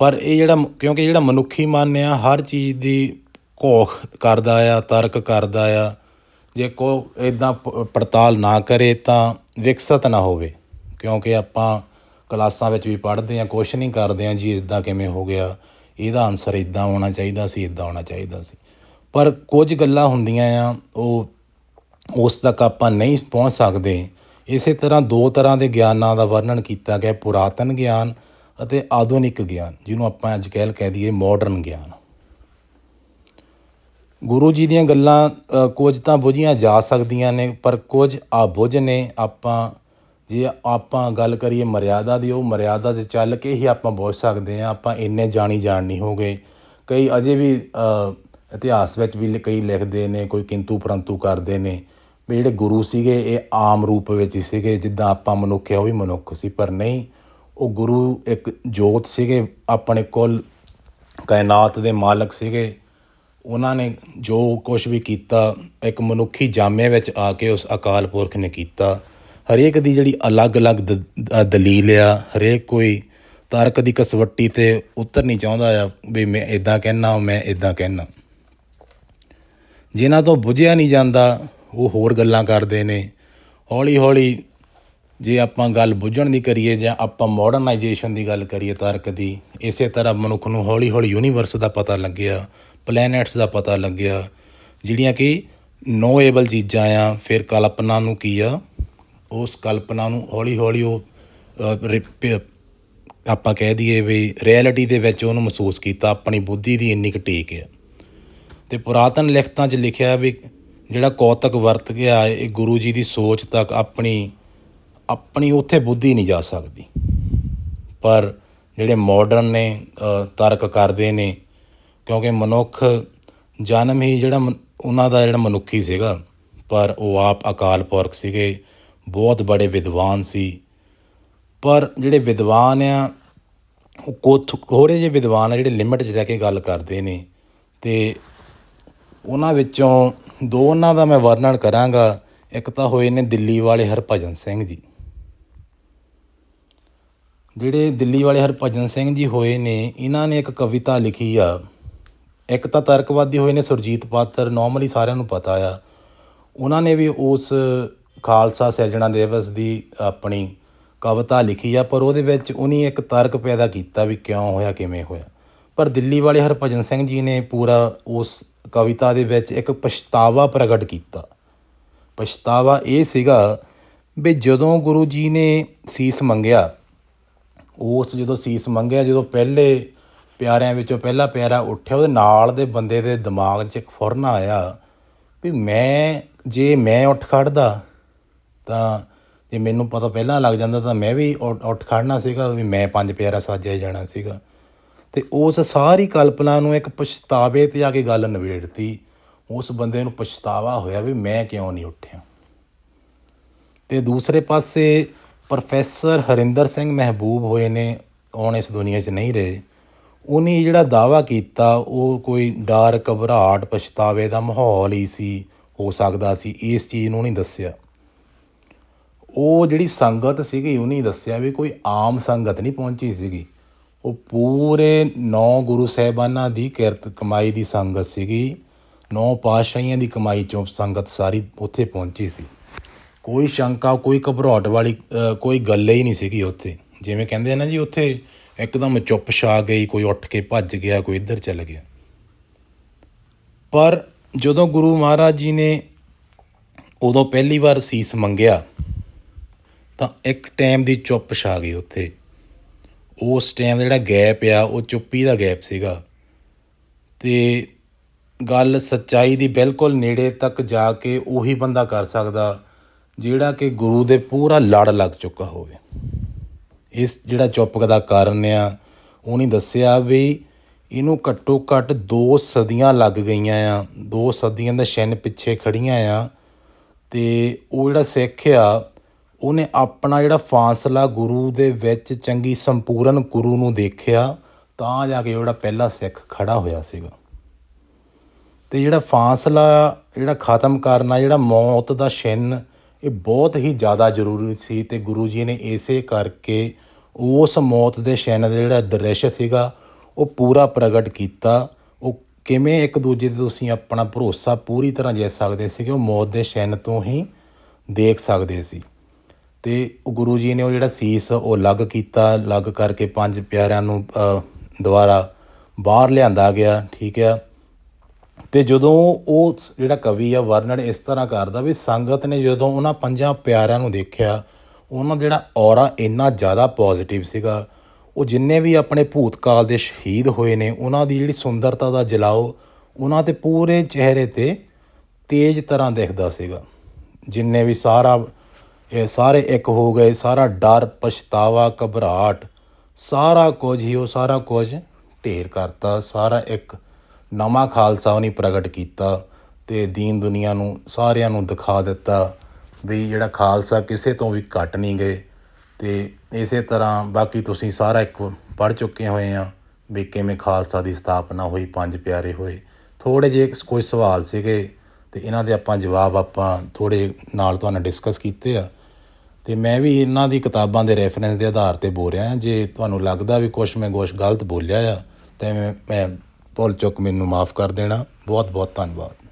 ਪਰ ਇਹ ਜਿਹੜਾ ਕਿਉਂਕਿ ਜਿਹੜਾ ਮਨੁੱਖੀ ਮਨ ਆ ਹਰ ਚੀਜ਼ ਦੀ ਘੋਖ ਕਰਦਾ ਆ, ਤਰਕ ਕਰਦਾ ਆ, ਜੇ ਕੋ ਇਦਾਂ ਪੜਤਾਲ ਨਾ ਕਰੇ ਤਾਂ ਵਿਕਸਿਤ ਨਾ ਹੋਵੇ। ਕਿਉਂਕਿ ਆਪਾਂ ਕਲਾਸਾਂ ਵਿੱਚ ਵੀ ਪੜ੍ਹਦੇ ਆ ਕੁਛ ਕਰਦੇ ਆ ਜੀ ਇਦਾਂ ਕਿਵੇਂ ਹੋ ਗਿਆ? ਇਹਦਾ ਆਨਸਰ ਇਦਾਂ ਹੋਣਾ ਚਾਹੀਦਾ ਸੀ ਇਦਾਂ ਹੋਣਾ ਚਾਹੀਦਾ ਸੀ। ਪਰ ਕੁਝ ਗੱਲਾਂ ਹੁੰਦੀਆਂ ਆ, ਉਹ ਉਸ ਤੱਕ ਆਪਾਂ ਨਹੀਂ ਪਹੁੰਚ ਸਕਦੇ। ਇਸੇ ਤਰ੍ਹਾਂ ਦੋ ਤਰ੍ਹਾਂ ਦੇ ਗਿਆਨਾਂ ਦਾ ਵਰਣਨ ਕੀਤਾ ਗਿਆ, ਪੁਰਾਤਨ ਗਿਆਨ ਅਤੇ ਆਧੁਨਿਕ ਗਿਆਨ, ਜਿਹਨੂੰ ਆਪਾਂ ਅੱਜ ਕੱਲ੍ਹ ਕਹਿ ਦਈਏ ਮਾਡਰਨ ਗਿਆਨ। ਗੁਰੂ ਜੀ ਦੀਆਂ ਗੱਲਾਂ ਕੁਝ ਤਾਂ ਬੁਝੀਆਂ ਜਾ ਸਕਦੀਆਂ ਨੇ, ਪਰ ਕੁਝ ਅਬੁਝ ਨੇ। ਆਪਾਂ, ਜੇ ਆਪਾਂ ਗੱਲ ਕਰੀਏ ਮਰਿਆਦਾ ਦੀ, ਉਹ ਮਰਿਆਦਾ 'ਚ ਚੱਲ ਕੇ ਹੀ ਆਪਾਂ ਬੁੱਝ ਸਕਦੇ ਹਾਂ। ਆਪਾਂ ਇੰਨੇ ਜਾਣੀ ਜਾਣ ਨਹੀਂ ਹੋ ਗਏ ਕਈ ਅਜੇ ਵੀ ਇਤਿਹਾਸ ਵਿੱਚ ਵੀ ਲ- ਕਈ ਲਿਖਦੇ ਨੇ, ਕੋਈ ਕਿੰਤੂ ਪਰੰਤੂ ਕਰਦੇ ਨੇ। ਵੀ ਜਿਹੜੇ ਗੁਰੂ ਸੀਗੇ, ਇਹ ਆਮ ਰੂਪ ਵਿੱਚ ਹੀ ਸੀਗੇ, ਜਿੱਦਾਂ ਆਪਾਂ ਮਨੁੱਖ ਆ, ਉਹ ਵੀ ਮਨੁੱਖ ਸੀ। ਪਰ ਨਹੀਂ, ਉਹ ਗੁਰੂ ਇੱਕ ਜੋਤ ਸੀਗੇ, ਆਪਣੇ ਕੋਲ ਕਾਇਨਾਤ ਦੇ ਮਾਲਕ ਸੀਗੇ। ਉਹਨਾਂ ਨੇ ਜੋ ਕੁਝ ਵੀ ਕੀਤਾ, ਇੱਕ ਮਨੁੱਖੀ ਜਾਮੇ ਵਿੱਚ ਆ ਕੇ ਉਸ ਅਕਾਲ ਪੁਰਖ ਨੇ ਕੀਤਾ। ਹਰੇਕ ਦੀ ਜਿਹੜੀ ਅਲੱਗ-ਅਲੱਗ ਦ- ਦਲੀਲ ਆ, ਹਰੇਕ ਕੋਈ ਤਰਕ ਦੀ ਕਸਵੱਟੀ ਤੇ ਉਤਰਨੀ ਚਾਹੁੰਦਾ ਆ ਵੀ ਮੈਂ ਇਦਾਂ ਕਹਿਣਾ ਮੈਂ ਇਦਾਂ ਕਹਿਣਾ ਜਿਨ੍ਹਾਂ ਤੋਂ ਬੁਝਿਆ ਨਹੀਂ ਜਾਂਦਾ, ਉਹ ਹੋਰ ਗੱਲਾਂ ਕਰਦੇ ਨੇ। ਹੌਲੀ-ਹੌਲੀ ਜੇ ਆਪਾਂ ਗੱਲ ਬੁੱਝਣ ਦੀ ਕਰੀਏ ਜਾਂ ਆਪਾਂ ਮਾਡਰਨਾਈਜੇਸ਼ਨ ਦੀ ਗੱਲ ਕਰੀਏ ਤਰਕ ਦੀ, ਇਸੇ ਤਰ੍ਹਾਂ ਮਨੁੱਖ ਨੂੰ ਹੌਲੀ-ਹੌਲੀ ਯੂਨੀਵਰਸ ਦਾ ਪਤਾ ਲੱਗਿਆ। ਪਲੈਨਟਸ ਦਾ ਪਤਾ ਲੱਗਿਆ, ਜਿਹੜੀਆਂ ਕਿ ਨੋਏਬਲ ਚੀਜ਼ਾਂ ਆ, ਫਿਰ ਕਲਪਨਾ ਨੂੰ ਕੀ ਆ? ਉਸ ਕਲਪਨਾ ਨੂੰ ਹੌਲੀ-ਹੌਲੀ ਉਹ ਰਿਪ- ਆਪਾਂ ਕਹਿ ਦਈਏ ਵੀ ਰਿਐਲਿਟੀ ਦੇ ਵਿੱਚ ਉਹਨੂੰ ਮਹਿਸੂਸ ਕੀਤਾ, ਆਪਣੀ ਬੁੱਧੀ ਦੀ ਇੰਨੀ ਕੁ ਟੇਕ ਹੈ ਤੇ ਪੁਰਾਤਨ ਲਿਖਤਾਂ 'ਚ ਲਿਖਿਆ ਵੀ ਜਿਹੜਾ ਕੌਤਕ ਵਰਤ ਗਿਆ, ਇਹ ਗੁਰੂ ਜੀ ਦੀ ਸੋਚ ਤੱਕ ਆਪਣੀ ਆਪਣੀ ਉੱਥੇ ਬੁੱਧੀ ਨਹੀਂ ਜਾ ਸਕਦੀ। ਪਰ ਜਿਹੜੇ ਮਾਡਰਨ ਨੇ ਤਰਕ ਕਰਦੇ ਨੇ ਕਿਉਂਕਿ ਮਨੁੱਖ ਜਨਮ ਹੀ ਜਿਹੜਾ ਮਨ- ਉਹਨਾਂ ਦਾ ਜਿਹੜਾ ਮਨੁੱਖੀ ਸੀਗਾ, ਪਰ ਉਹ ਆਪ ਅਕਾਲ ਪੁਰਖ ਸੀਗੇ, ਬਹੁਤ ਬੜੇ ਵਿਦਵਾਨ ਸੀ। ਪਰ ਜਿਹੜੇ ਵਿਦਵਾਨ ਆ, ਉਹ ਕੋ ਥੋੜ੍ਹੇ ਜਿਹੇ ਵਿਦਵਾਨ ਆ, ਜਿਹੜੇ ਲਿਮਿਟ 'ਚ ਰਹਿ ਕੇ ਗੱਲ ਕਰਦੇ ਨੇ। ਤੇ ਉਹਨਾਂ ਵਿੱਚੋਂ ਦੋ ਉਹਨਾਂ ਦਾ ਮੈਂ ਵਰਣਨ ਕਰਾਂਗਾ। ਇੱਕ ਤਾਂ ਹੋਏ ਨੇ ਦਿੱਲੀ ਵਾਲੇ ਹਰਭਜਨ ਸਿੰਘ ਜੀ। ਜਿਹੜੇ ਦਿੱਲੀ ਵਾਲੇ ਹਰਭਜਨ ਸਿੰਘ ਜੀ ਹੋਏ ਨੇ, ਇਹਨਾਂ ਨੇ ਇੱਕ ਕਵਿਤਾ ਲਿਖੀ ਆ। ਇੱਕ ਤਾਂ ਤਰਕਵਾਦੀ ਹੋਏ ਨੇ ਸੁਰਜੀਤ ਪਾਤਰ ਨੋਰਮਲੀ ਸਾਰਿਆਂ ਨੂੰ ਪਤਾ ਆ। ਉਹਨਾਂ ਨੇ ਵੀ ਉਸ ਖਾਲਸਾ ਸਿਰਜਣਾ ਦਿਵਸ ਦੀ ਆਪਣੀ ਕਵਿਤਾ ਲਿਖੀ ਆ, ਪਰ ਉਹਦੇ ਵਿੱਚ ਉਹਨੇ ਇੱਕ ਤਰਕ ਪੈਦਾ ਕੀਤਾ ਵੀ ਕਿਉਂ ਹੋਇਆ, ਕਿਵੇਂ ਹੋਇਆ। ਪਰ ਦਿੱਲੀ ਵਾਲੇ ਹਰਭਜਨ ਸਿੰਘ ਜੀ ਨੇ ਪੂਰਾ ਉਸ ਕਵਿਤਾ ਦੇ ਵਿੱਚ ਇੱਕ ਪਛਤਾਵਾ ਪ੍ਰਗਟ ਕੀਤਾ। ਪਛਤਾਵਾ ਇਹ ਸੀਗਾ ਵੀ ਜਦੋਂ ਗੁਰੂ ਜੀ ਨੇ ਸੀਸ ਮੰਗਿਆ, ਉਸ ਜਦੋਂ ਸੀਸ ਮੰਗਿਆ, ਜਦੋਂ ਪਹਿਲੇ ਪਿਆਰਿਆਂ ਵਿੱਚੋਂ ਪਹਿਲਾ ਪਿਆਰਾ ਉੱਠਿਆ, ਉਹਦੇ ਨਾਲ ਦੇ ਬੰਦੇ ਦੇ ਦਿਮਾਗ 'ਚ ਇੱਕ ਫੁਰਨਾ ਆਇਆ ਵੀ ਮੈਂ, ਜੇ ਮੈਂ ਉੱਠ ਖੜਦਾ, ਤਾਂ ਜੇ ਮੈਨੂੰ ਪਤਾ ਪਹਿਲਾਂ ਲੱਗ ਜਾਂਦਾ ਤਾਂ ਮੈਂ ਵੀ ਉੱਠ ਉੱਠ ਖੜਨਾ ਸੀਗਾ, ਵੀ ਮੈਂ ਪੰਜ ਪਿਆਰਾ ਸਾਜਿਆ ਜਾਣਾ ਸੀਗਾ। ਤੇ ਉਸ ਸਾਰੀ ਕਲਪਨਾ ਨੂੰ ਇੱਕ ਪਛਤਾਵੇ ਤੇ ਆ ਕੇ ਗੱਲ ਨਿਬੇੜਤੀ। ਉਸ ਬੰਦੇ ਨੂੰ ਪਛਤਾਵਾ ਹੋਇਆ ਵੀ ਮੈਂ ਕਿਉਂ ਨਹੀਂ ਉੱਠਿਆ। ਤੇ ਦੂਸਰੇ ਪਾਸੇ ਪ੍ਰੋਫੈਸਰ ਹਰਿੰਦਰ ਸਿੰਘ ਮਹਿਬੂਬ ਹੋਏ ਨੇ, ਹੁਣ ਇਸ ਦੁਨੀਆ 'ਚ ਨਹੀਂ ਰਹੇ। ਉਹਨੇ ਜਿਹੜਾ ਦਾਵਾ ਕੀਤਾ, ਉਹ ਕੋਈ ਡਰ, ਘਬਰਾਹਟ ਪਛਤਾਵੇ ਦਾ ਮਾਹੌਲ ਹੀ ਸੀ, ਹੋ ਸਕਦਾ ਸੀ ਇਸ ਚੀਜ਼ ਨੂੰ ਨਹੀਂ ਦੱਸਿਆ। ਉਹ ਜਿਹੜੀ ਸੰਗਤ ਸੀਗੀ, ਉਹਨੇ ਦੱਸਿਆ ਵੀ ਕੋਈ ਆਮ ਸੰਗਤ ਨਹੀਂ ਪਹੁੰਚੀ ਸੀਗੀ। ਉਹ ਪੂਰੇ ਨੌ ਗੁਰੂ ਸਾਹਿਬਾਨਾਂ ਦੀ ਕਿਰਤ ਕਮਾਈ ਦੀ ਸੰਗਤ ਸੀਗੀ। ਨੌ ਪਾਤਸ਼ਾਹੀਆਂ ਦੀ ਕਮਾਈ ਚੋਂ ਸੰਗਤ ਸਾਰੀ ਉੱਥੇ ਪਹੁੰਚੀ ਸੀ। ਕੋਈ ਸ਼ੰਕਾ, ਕੋਈ ਘਬਰਾਹਟ ਵਾਲੀ ਕੋਈ ਗੱਲ ਹੀ ਨਹੀਂ ਸੀਗੀ ਉੱਥੇ। ਜਿਵੇਂ ਕਹਿੰਦੇ ਆ ਨਾ ਜੀ, ਉੱਥੇ ਇੱਕਦਮ ਚੁੱਪ ਛਾ ਗਈ, ਕੋਈ ਉੱਠ ਕੇ ਭੱਜ ਗਿਆ, ਕੋਈ ਇੱਧਰ ਚਲ ਗਿਆ। ਪਰ ਜਦੋਂ ਗੁਰੂ ਮਹਾਰਾਜ ਜੀ ਨੇ ਉਦੋਂ ਪਹਿਲੀ ਵਾਰ ਸੀਸ ਮੰਗਿਆ, ਤਾਂ ਇੱਕ ਟਾਈਮ ਦੀ ਚੁੱਪ ਛਾ ਗਈ ਉੱਥੇ। ਉਸ ਟਾਈਮ ਦਾ ਜਿਹੜਾ ਗੈਪ ਆ, ਉਹ ਚੁੱਪੀ ਦਾ ਗੈਪ ਸੀਗਾ। ਤੇ ਗੱਲ ਸੱਚਾਈ ਦੀ ਬਿਲਕੁਲ ਨੇੜੇ ਤੱਕ ਜਾ ਕੇ ਉਹੀ ਬੰਦਾ ਕਰ ਸਕਦਾ, ਜਿਹੜਾ ਕਿ ਗੁਰੂ ਦੇ ਪੂਰਾ ਲੜ ਲੱਗ ਚੁੱਕਾ ਹੋਵੇ। ਇਸ ਜਿਹੜਾ ਚੁੱਪ ਦਾ ਕਾਰਨ ਆ ਉਹਨੇ ਦੱਸਿਆ ਵੀ ਇਹਨੂੰ ਘੱਟੋ ਘੱਟ ਦੋ ਸਦੀਆਂ ਲੱਗ ਗਈਆਂ ਆ। ਦੋ ਸਦੀਆਂ ਦਾ ਛਿੰਨ ਪਿੱਛੇ ਖੜੀਆਂ ਆ ਅਤੇ ਉਹ ਜਿਹੜਾ ਸਿੱਖ ਆ, ਉਹਨੇ ਆਪਣਾ ਜਿਹੜਾ ਫਾਸਲਾ ਗੁਰੂ ਦੇ ਵਿੱਚ ਚੰਗੀ ਸੰਪੂਰਨ ਗੁਰੂ ਨੂੰ ਦੇਖਿਆ, ਤਾਂ ਜਾ ਕੇ ਜਿਹੜਾ ਪਹਿਲਾ ਸਿੱਖ ਖੜਾ ਹੋਇਆ ਸੀਗਾ। ਤੇ ਜਿਹੜਾ ਫਾਸਲਾ, ਜਿਹੜਾ ਖਤਮ ਕਰਨਾ ਜਿਹੜਾ ਮੌਤ ਦਾ ਛਿੰਨ ਇਹ ਬਹੁਤ ਹੀ ਜ਼ਿਆਦਾ ਜ਼ਰੂਰੀ ਸੀ ਅਤੇ ਗੁਰੂ ਜੀ ਨੇ ਇਸੇ ਕਰਕੇ ਉਸ ਮੌਤ ਦੇ ਛਿੰਨ ਦਾ ਜਿਹੜਾ ਦ੍ਰਿਸ਼ ਸੀਗਾ, ਉਹ ਪੂਰਾ ਪ੍ਰਗਟ ਕੀਤਾ। ਉਹ ਕਿਵੇਂ ਇੱਕ ਦੂਜੇ ਤੇ ਤੁਸੀਂ ਆਪਣਾ ਭਰੋਸਾ ਪੂਰੀ ਤਰ੍ਹਾਂ ਜਿੱਤ ਸਕਦੇ ਸੀਗੇ, ਉਹ ਮੌਤ ਦੇ ਛਿੰਨ ਤੋਂ ਹੀ ਦੇਖ ਸਕਦੇ ਸੀ। ਤੇ ਉਹ ਗੁਰੂ ਜੀ ਨੇ ਉਹ ਜਿਹੜਾ ਸੀਸ ਉਹ ਅਲੱਗ ਕੀਤਾ, ਅਲੱਗ ਕਰਕੇ ਪੰਜ ਪਿਆਰਿਆਂ ਨੂੰ ਦੁਬਾਰਾ ਬਾਹਰ ਲਿਆਂਦਾ ਗਿਆ, ਠੀਕ ਆ। ਤੇ ਜਦੋਂ ਉਹ ਜਿਹੜਾ ਕਵੀ ਆ ਵਰਣਨ ਇਸ ਤਰ੍ਹਾਂ ਕਰਦਾ ਵੀ ਸੰਗਤ ਨੇ ਜਦੋਂ ਉਹਨਾਂ ਪੰਜਾਂ ਪਿਆਰਿਆਂ ਨੂੰ ਦੇਖਿਆ, ਉਹਨਾਂ ਦਾ ਜਿਹੜਾ ਔਰਾ ਇੰਨਾ ਜ਼ਿਆਦਾ ਪੋਜ਼ਿਟਿਵ ਸੀਗਾ। ਉਹ ਜਿੰਨੇ ਵੀ ਆਪਣੇ ਭੂਤਕਾਲ ਦੇ ਸ਼ਹੀਦ ਹੋਏ ਨੇ, ਉਹਨਾਂ ਦੀ ਜਿਹੜੀ ਸੁੰਦਰਤਾ ਦਾ ਜਲਾਓ, ਉਹਨਾਂ ਤੇ ਪੂਰੇ ਚਿਹਰੇ ਤੇ ਤੇਜ਼ ਤਰ੍ਹਾਂ ਦਿਖਦਾ ਸੀਗਾ। ਜਿੰਨੇ ਵੀ ਸਾਰਾ, ਇਹ ਸਾਰੇ ਇੱਕ ਹੋ ਗਏ, ਸਾਰਾ ਡਰ, ਪਛਤਾਵਾ, ਘਬਰਾਹਟ, ਸਾਰਾ ਕੁਝ ਹੀ ਉਹ ਸਾਰਾ ਕੁਝ ਢੇਰ ਕਰਤਾ, ਸਾਰਾ ਇੱਕ ਨਵਾਂ ਖਾਲਸਾ ਉਹਨੇ ਪ੍ਰਗਟ ਕੀਤਾ ਅਤੇ ਦੀਨ ਦੁਨੀਆ ਨੂੰ ਸਾਰਿਆਂ ਨੂੰ ਦਿਖਾ ਦਿੱਤਾ ਵੀ ਜਿਹੜਾ ਖਾਲਸਾ ਕਿਸੇ ਤੋਂ ਵੀ ਘੱਟ ਨਹੀਂ ਗਏ ਅਤੇ ਇਸੇ ਤਰ੍ਹਾਂ ਬਾਕੀ ਤੁਸੀਂ ਸਾਰਾ ਇੱਕ ਪੜ੍ਹ ਚੁੱਕੇ ਹੋਏ ਆ ਵੀ ਕਿਵੇਂ ਖਾਲਸਾ ਦੀ ਸਥਾਪਨਾ ਹੋਈ, ਪੰਜ ਪਿਆਰੇ ਹੋਏ। ਥੋੜ੍ਹੇ ਜਿਹੇ ਕੋਈ ਸਵਾਲ ਸੀਗੇ ਅਤੇ ਇਹਨਾਂ ਦੇ ਆਪਾਂ ਜਵਾਬ ਆਪਾਂ ਥੋੜ੍ਹੇ ਨਾਲ ਤੁਹਾਨੂੰ ਡਿਸਕਸ ਕੀਤੇ ਆ। ਤੇ ਮੈਂ ਵੀ ਇਹਨਾਂ ਦੀ ਕਿਤਾਬਾਂ ਦੇ ਰੈਫਰੈਂਸ ਦੇ ਆਧਾਰ ਤੇ ਬੋਲ ਰਿਹਾ, ਜੇ ਤੁਹਾਨੂੰ ਲੱਗਦਾ ਵੀ ਕੁਝ ਮੈਂ ਕੁਛ ਗਲਤ ਬੋਲਿਆ ਆ, ਤੇ ਮੈਂ ਮੈਂ ਭੁੱਲ ਚੁੱਕ ਮੈਨੂੰ ਮਾਫ ਕਰ ਦੇਣਾ। ਬਹੁਤ ਬਹੁਤ ਧੰਨਵਾਦ।